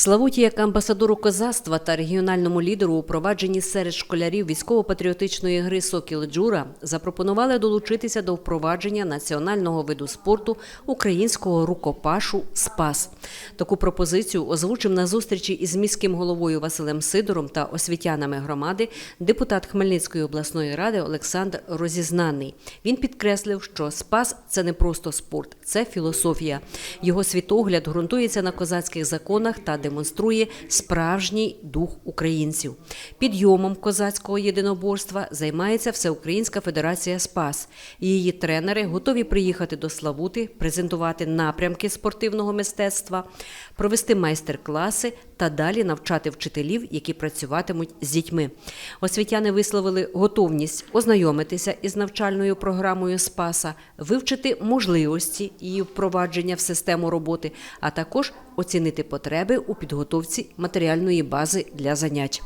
Славуті як амбасадору козацтва та регіональному лідеру у провадженні серед школярів військово-патріотичної гри Сокіл Джура запропонували долучитися до впровадження національного виду спорту українського рукопашу Спас. Таку пропозицію озвучив на зустрічі із міським головою Василем Сидором та освітянами громади депутат Хмельницької обласної ради Олександр Розізнаний. Він підкреслив, що Спас це не просто спорт, це філософія. Його світогляд ґрунтується на козацьких законах та демонструє справжній дух українців. Підйомом козацького єдиноборства займається Всеукраїнська Федерація Спас. Її тренери готові приїхати до Славути, презентувати напрямки спортивного мистецтва, провести майстер-класи та далі навчати вчителів, які працюватимуть з дітьми. Освітяни висловили готовність ознайомитися із навчальною програмою Спаса, вивчити можливості її впровадження в систему роботи, а також оцінити потреби у підготовці матеріальної бази для занять.